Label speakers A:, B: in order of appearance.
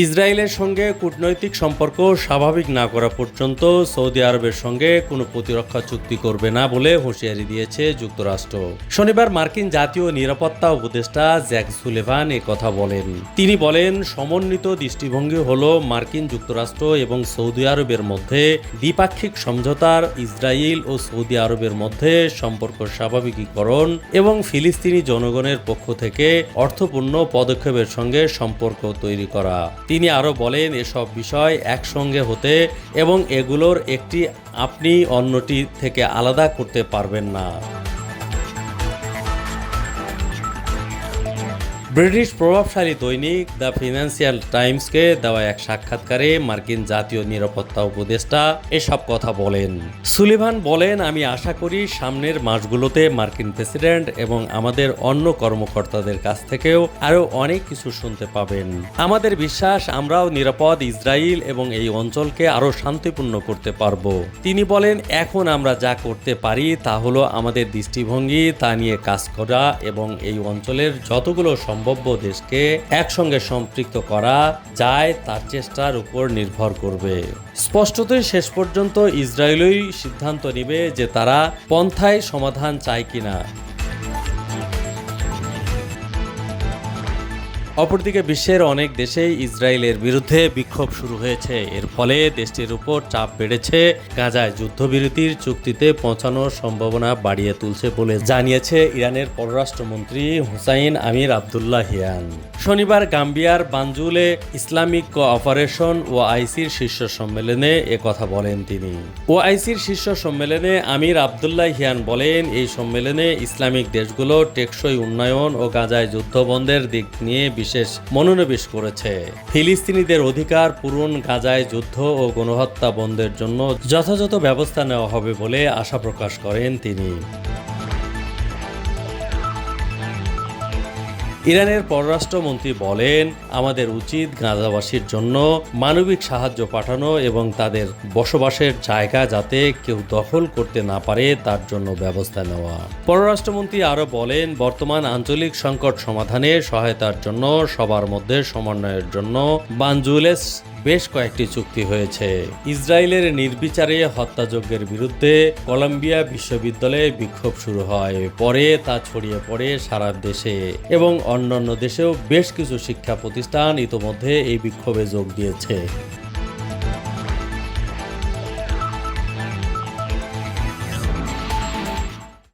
A: ইসরায়েলের সঙ্গে কূটনৈতিক সম্পর্ক স্বাভাবিক না করা পর্যন্ত সৌদি আরবের সঙ্গে কোনো প্রতিরক্ষা চুক্তি করবে না বলে হুঁশিয়ারি দিয়েছে যুক্তরাষ্ট্র। শনিবার মার্কিন জাতীয় নিরাপত্তা উপদেষ্টা জ্যাক সুলেভান এ কথা বলেন। তিনি বলেন, সমন্বিত দৃষ্টিভঙ্গি হল মার্কিন যুক্তরাষ্ট্র এবং সৌদি আরবের মধ্যে দ্বিপাক্ষিক সমঝোতার ইসরায়েল ও সৌদি আরবের মধ্যে সম্পর্ক স্বাভাবিকীকরণ এবং ফিলিস্তিনি জনগণের পক্ষ থেকে অর্থপূর্ণ পদক্ষেপের সঙ্গে সম্পর্ক তৈরি করা। তিনি আরও বলেন, এসব বিষয় একসঙ্গে হতে এবং এগুলোর একটি আপনি অন্যটি থেকে আলাদা করতে পারবেন না। ব্রিটিশ প্রভাবশালী দৈনিক দ্য ফিনান্সিয়াল টাইমসকে দেওয়া এক সাক্ষাৎকারে মার্কিন জাতীয় নিরাপত্তা উপদেষ্টা এসব কথা বলেন। সুলিভান বলেন, আমি আশা করি সামনের মাসগুলোতে মার্কিন প্রেসিডেন্ট এবং আমাদের অন্য কর্মকর্তাদের কাছ থেকেও আরও অনেক কিছু শুনতে পাবেন। আমাদের বিশ্বাস, আমরাও নিরাপদ ইসরায়েল এবং এই অঞ্চলকে আরও শান্তিপূর্ণ করতে পারব। তিনি বলেন, এখন আমরা যা করতে পারি তা হলো আমাদের দৃষ্টিভঙ্গি, তা নিয়ে কাজ করা এবং এই অঞ্চলের যতগুলো সম্ভাব্য দেশকে একসঙ্গে সম্পৃক্ত করা যায়, তার চেষ্টার উপর নির্ভর করবে। স্পষ্টতই শেষ পর্যন্ত ইসরায়েলই সিদ্ধান্ত নিবে যে তারা পন্থায় সমাধান চায় কিনা। অপরদিকে বিশ্বের অনেক দেশেই ইসরায়েলের বিরুদ্ধে বিক্ষোভ শুরু হয়েছে। এর ফলে দেশটির উপর চাপ বেড়েছে। গাজায় যুদ্ধবিরতির চুক্তিতে পৌঁছানোর সম্ভাবনা বাড়িয়ে তুলছে বলে জানিয়েছে ইরানের পররাষ্ট্রমন্ত্রী হুসাইন আমির আবদুল্লাহ হিয়ান। শনিবার গাম্বিয়ার বানজুলে ইসলামিক কোঅপারেশন ও আইসির শীর্ষ সম্মেলনে এ কথা বলেন তিনি। ও আইসির শীর্ষ সম্মেলনে আমির আবদুল্লাহ হিয়ান বলেন, এই সম্মেলনে ইসলামিক দেশগুলো টেকসই উন্নয়ন ও গাজায় যুদ্ধবন্ধের দিক নিয়ে বিশেষ মনোনিবেশ করেছে। ফিলিস্তিনিদের অধিকার পূরণ, গাজায় যুদ্ধ ও গণহত্যা বন্ধের জন্য যথাযথ ব্যবস্থা নেওয়া হবে বলে আশা প্রকাশ করেন তিনি। ইরানের পররাষ্ট্রমন্ত্রী বলেন, আমাদের উচিত গাজাবাসীর জন্য মানবিক সাহায্য পাঠানো এবং তাদের বসবাসের জায়গা যাতে কেউ দখল করতে না পারে তার জন্য ব্যবস্থা নেওয়া। পররাষ্ট্রমন্ত্রী আরও বলেন, বর্তমান আঞ্চলিক সংকট সমাধানে সহায়তার জন্য সবার মধ্যে সমন্বয়ের জন্য বানজুলেস বেশ কয়েকটি চুক্তি হয়েছে। ইসরায়েলের নির্বিচারে হত্যাযজ্ঞের বিরুদ্ধে কলম্বিয়া বিশ্ববিদ্যালয়ে বিক্ষোভ শুরু হয়। পরে তা ছড়িয়ে পড়ে সারা দেশে এবং অন্যান্য দেশেও বেশ কিছু শিক্ষা প্রতিষ্ঠান ইতোমধ্যে এই বিক্ষোভে যোগ দিয়েছে।